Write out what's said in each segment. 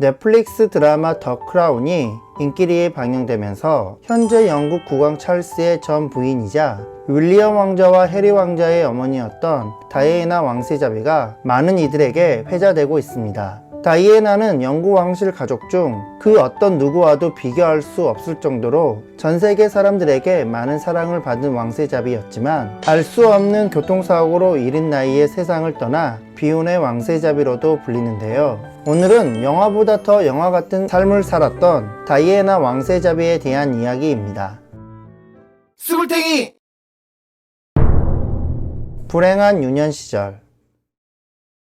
넷플릭스 드라마 더 크라운이 인기리에 방영되면서 현재 영국 국왕 찰스의 전 부인이자 윌리엄 왕자와 해리 왕자의 어머니였던 다이애나 왕세자비가 많은 이들에게 회자되고 있습니다. 다이애나는 영국 왕실 가족 중 그 어떤 누구와도 비교할 수 없을 정도로 전 세계 사람들에게 많은 사랑을 받은 왕세자비였지만 알 수 없는 교통사고로 이른 나이에 세상을 떠나 비운의 왕세자비로도 불리는데요. 오늘은 영화보다 더 영화 같은 삶을 살았던 다이애나 왕세자비에 대한 이야기입니다. 스물탱이 불행한 유년 시절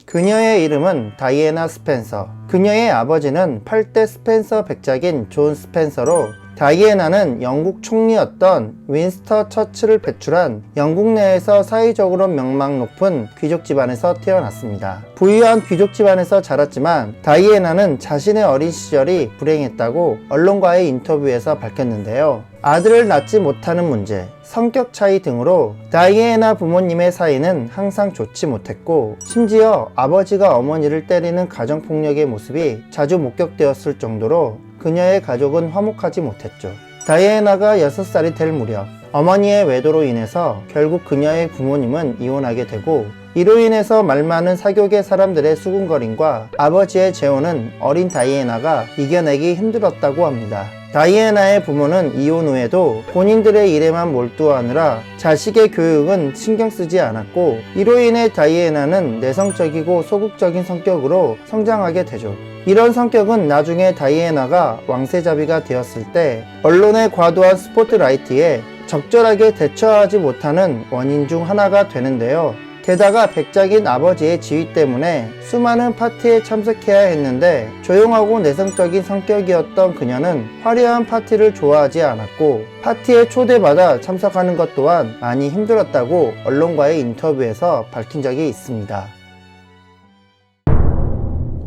그녀의 이름은 다이애나 스펜서. 그녀의 아버지는 8대 스펜서 백작인 존 스펜서로 다이애나는 영국 총리였던 윈스터 처치를 배출한 영국 내에서 사회적으로 명망 높은 귀족 집안에서 태어났습니다. 부유한 귀족 집안에서 자랐지만 다이애나는 자신의 어린 시절이 불행했다고 언론과의 인터뷰에서 밝혔는데요. 아들을 낳지 못하는 문제, 성격 차이 등으로 다이애나 부모님의 사이는 항상 좋지 못했고 심지어 아버지가 어머니를 때리는 가정폭력의 모습이 자주 목격되었을 정도로 그녀의 가족은 화목하지 못했죠. 다이애나가 6살이 될 무렵 어머니의 외도로 인해서 결국 그녀의 부모님은 이혼하게 되고 이로 인해서 말 많은 사교계 사람들의 수군거림과 아버지의 재혼은 어린 다이애나가 이겨내기 힘들었다고 합니다. 다이애나의 부모는 이혼 후에도 본인들의 일에만 몰두하느라 자식의 교육은 신경 쓰지 않았고 이로 인해 다이애나는 내성적이고 소극적인 성격으로 성장하게 되죠. 이런 성격은 나중에 다이애나가 왕세자비가 되었을 때 언론의 과도한 스포트라이트에 적절하게 대처하지 못하는 원인 중 하나가 되는데요. 게다가 백작인 아버지의 지위 때문에 수많은 파티에 참석해야 했는데 조용하고 내성적인 성격이었던 그녀는 화려한 파티를 좋아하지 않았고 파티에 초대받아 참석하는 것 또한 많이 힘들었다고 언론과의 인터뷰에서 밝힌 적이 있습니다.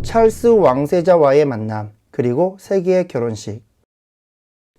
찰스 왕세자와의 만남, 그리고 세기의 결혼식.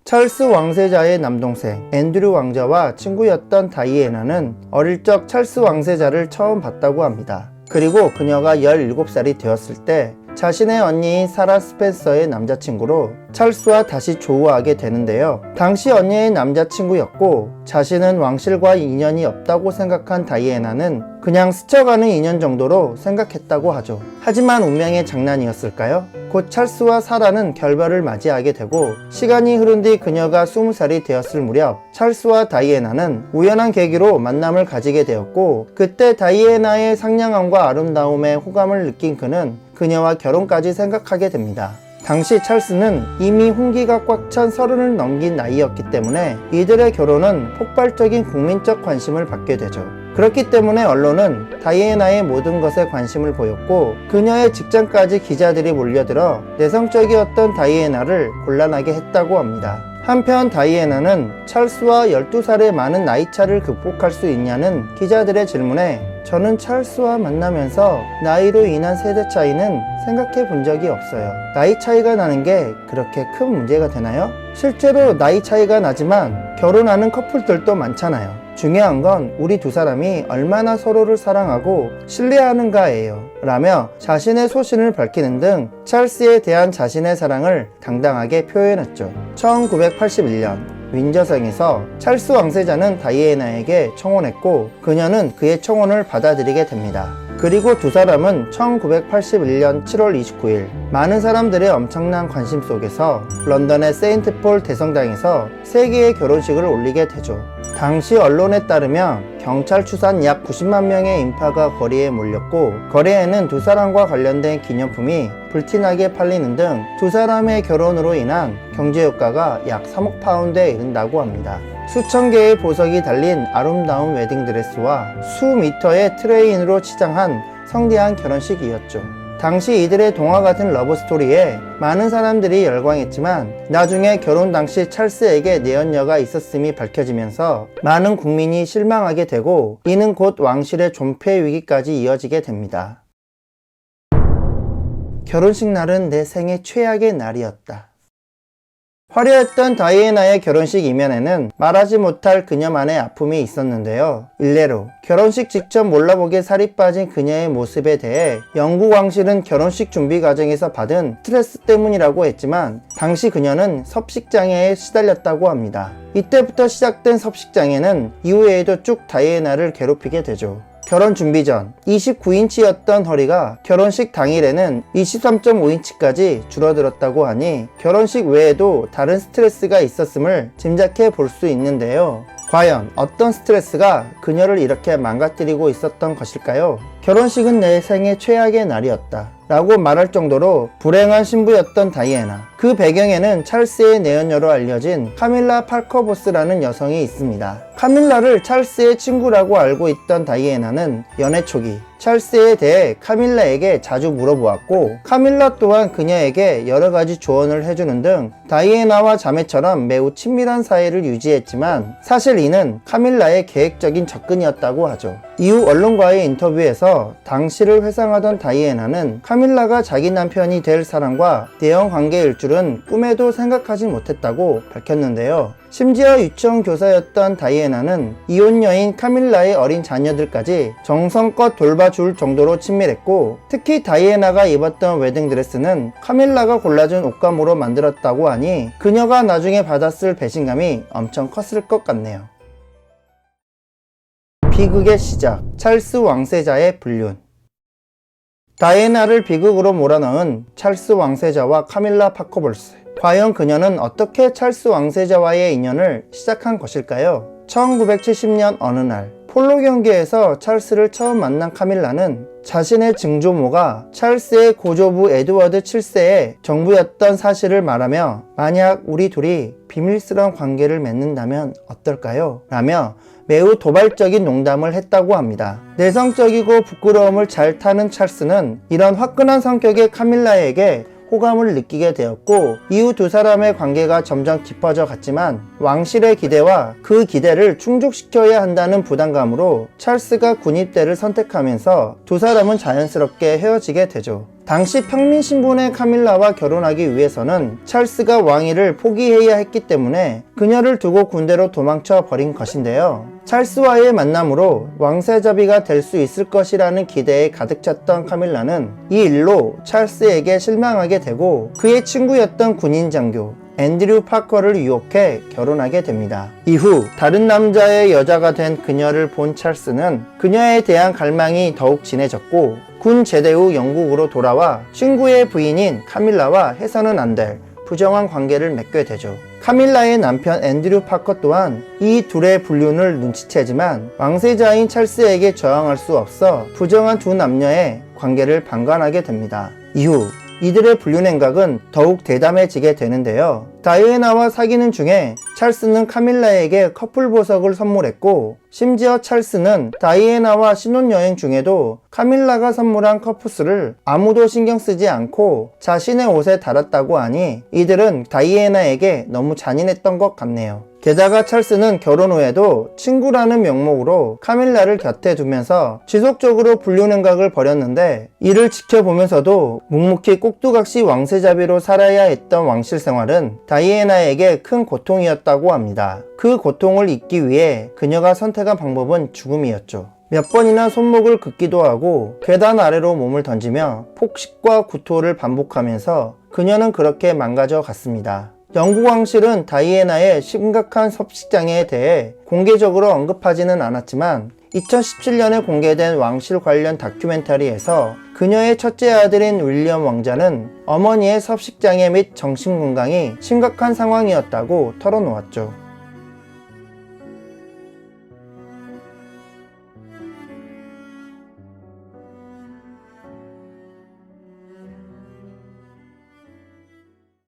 찰스 왕세자의 남동생 앤드류 왕자와 친구였던 다이애나는 어릴 적 찰스 왕세자를 처음 봤다고 합니다. 그리고 그녀가 17살이 되었을 때 자신의 언니인 사라 스펜서의 남자친구로 찰스와 다시 조우하게 되는데요. 당시 언니의 남자친구였고 자신은 왕실과 인연이 없다고 생각한 다이애나는 그냥 스쳐가는 인연 정도로 생각했다고 하죠. 하지만 운명의 장난이었을까요? 곧 찰스와 사라는 결별을 맞이하게 되고 시간이 흐른 뒤 그녀가 20살이 되었을 무렵 찰스와 다이애나는 우연한 계기로 만남을 가지게 되었고 그때 다이애나의 상냥함과 아름다움에 호감을 느낀 그는 그녀와 결혼까지 생각하게 됩니다. 당시 찰스는 이미 홍기가 꽉 찬 서른을 넘긴 나이였기 때문에 이들의 결혼은 폭발적인 국민적 관심을 받게 되죠. 그렇기 때문에 언론은 다이애나의 모든 것에 관심을 보였고 그녀의 직장까지 기자들이 몰려들어 내성적이었던 다이애나를 곤란하게 했다고 합니다. 한편 다이애나는 찰스와 12살의 많은 나이차를 극복할 수 있냐는 기자들의 질문에 저는 찰스와 만나면서 나이로 인한 세대 차이는 생각해 본 적이 없어요. 나이 차이가 나는 게 그렇게 큰 문제가 되나요? 실제로 나이 차이가 나지만 결혼하는 커플들도 많잖아요. 중요한 건 우리 두 사람이 얼마나 서로를 사랑하고 신뢰하는가예요. 라며 자신의 소신을 밝히는 등 찰스에 대한 자신의 사랑을 당당하게 표현했죠. 1981년 윈저성에서 찰스 왕세자는 다이애나에게 청혼했고 그녀는 그의 청혼을 받아들이게 됩니다. 그리고 두 사람은 1981년 7월 29일 많은 사람들의 엄청난 관심 속에서 런던의 세인트폴 대성당에서 세계의 결혼식을 올리게 되죠. 당시 언론에 따르면 경찰 추산 약 90만 명의 인파가 거리에 몰렸고 거리에는 두 사람과 관련된 기념품이 불티나게 팔리는 등 두 사람의 결혼으로 인한 경제 효과가 약 3억 파운드에 이른다고 합니다. 수천 개의 보석이 달린 아름다운 웨딩드레스와 수 미터의 트레인으로 치장한 성대한 결혼식이었죠. 당시 이들의 동화 같은 러브스토리에 많은 사람들이 열광했지만 나중에 결혼 당시 찰스에게 내연녀가 있었음이 밝혀지면서 많은 국민이 실망하게 되고 이는 곧 왕실의 존폐 위기까지 이어지게 됩니다. 결혼식 날은 내 생애 최악의 날이었다. 화려했던 다이애나의 결혼식 이면에는 말하지 못할 그녀만의 아픔이 있었는데요. 일례로 결혼식 직접 몰라보게 살이 빠진 그녀의 모습에 대해 영국 왕실은 결혼식 준비 과정에서 받은 스트레스 때문이라고 했지만 당시 그녀는 섭식장애에 시달렸다고 합니다. 이때부터 시작된 섭식장애는 이후에도 쭉 다이애나를 괴롭히게 되죠. 결혼 준비 전 29인치였던 허리가 결혼식 당일에는 23.5인치까지 줄어들었다고 하니 결혼식 외에도 다른 스트레스가 있었음을 짐작해 볼 수 있는데요. 과연 어떤 스트레스가 그녀를 이렇게 망가뜨리고 있었던 것일까요? 결혼식은 내 생애 최악의 날이었다. 라고 말할 정도로 불행한 신부였던 다이애나. 그 배경에는 찰스의 내연녀로 알려진 카밀라 팔커보스라는 여성이 있습니다. 카밀라를 찰스의 친구라고 알고 있던 다이애나는 연애 초기 찰스에 대해 카밀라에게 자주 물어보았고 카밀라 또한 그녀에게 여러 가지 조언을 해주는 등 다이애나와 자매처럼 매우 친밀한 사이를 유지했지만 사실 이는 카밀라의 계획적인 접근이었다고 하죠. 이후 언론과의 인터뷰에서 당시를 회상하던 다이애나는 카밀라가 자기 남편이 될 사람과 대형 관계일 줄은 꿈에도 생각하지 못했다고 밝혔는데요. 심지어 유치원 교사였던 다이애나는 이혼 여인 카밀라의 어린 자녀들까지 정성껏 돌봐줄 정도로 친밀했고 특히 다이애나가 입었던 웨딩드레스는 카밀라가 골라준 옷감으로 만들었다고 하니 그녀가 나중에 받았을 배신감이 엄청 컸을 것 같네요. 비극의 시작, 찰스 왕세자의 불륜. 다이애나를 비극으로 몰아넣은 찰스 왕세자와 카밀라 파커볼스. 과연 그녀는 어떻게 찰스 왕세자와의 인연을 시작한 것일까요? 1970년 어느 날 폴로 경기에서 찰스를 처음 만난 카밀라는 자신의 증조모가 찰스의 고조부 에드워드 7세의 정부였던 사실을 말하며 만약 우리 둘이 비밀스러운 관계를 맺는다면 어떨까요? 라며 매우 도발적인 농담을 했다고 합니다. 내성적이고 부끄러움을 잘 타는 찰스는 이런 화끈한 성격의 카밀라에게 호감을 느끼게 되었고 이후 두 사람의 관계가 점점 깊어져 갔지만 왕실의 기대와 그 기대를 충족시켜야 한다는 부담감으로 찰스가 군입대를 선택하면서 두 사람은 자연스럽게 헤어지게 되죠. 당시 평민 신분의 카밀라와 결혼하기 위해서는 찰스가 왕위를 포기해야 했기 때문에 그녀를 두고 군대로 도망쳐 버린 것인데요. 찰스와의 만남으로 왕세자비가 될 수 있을 것이라는 기대에 가득 찼던 카밀라는 이 일로 찰스에게 실망하게 되고 그의 친구였던 군인 장교 앤드류 파커를 유혹해 결혼하게 됩니다. 이후 다른 남자의 여자가 된 그녀를 본 찰스는 그녀에 대한 갈망이 더욱 진해졌고 군 제대 후 영국으로 돌아와 친구의 부인인 카밀라와 해서는 안 될 부정한 관계를 맺게 되죠. 카밀라의 남편 앤드류 파커 또한 이 둘의 불륜을 눈치채지만 왕세자인 찰스에게 저항할 수 없어 부정한 두 남녀의 관계를 방관하게 됩니다. 이후 이들의 불륜 행각은 더욱 대담해지게 되는데요. 다이애나와 사귀는 중에 찰스는 카밀라에게 커플 보석을 선물했고 심지어 찰스는 다이애나와 신혼여행 중에도 카밀라가 선물한 커프스를 아무도 신경 쓰지 않고 자신의 옷에 달았다고 하니 이들은 다이애나에게 너무 잔인했던 것 같네요. 게다가 찰스는 결혼 후에도 친구라는 명목으로 카밀라를 곁에 두면서 지속적으로 불륜 행각을 벌였는데 이를 지켜보면서도 묵묵히 꼭두각시 왕세자비로 살아야 했던 왕실 생활은 다이애나에게 큰 고통이었다고 합니다. 그 고통을 잊기 위해 그녀가 선택한 방법은 죽음이었죠. 몇 번이나 손목을 긋기도 하고 계단 아래로 몸을 던지며 폭식과 구토를 반복하면서 그녀는 그렇게 망가져 갔습니다. 영국 왕실은 다이애나의 심각한 섭식장애에 대해 공개적으로 언급하지는 않았지만 2017년에 공개된 왕실 관련 다큐멘터리에서 그녀의 첫째 아들인 윌리엄 왕자는 어머니의 섭식장애 및 정신건강이 심각한 상황이었다고 털어놓았죠.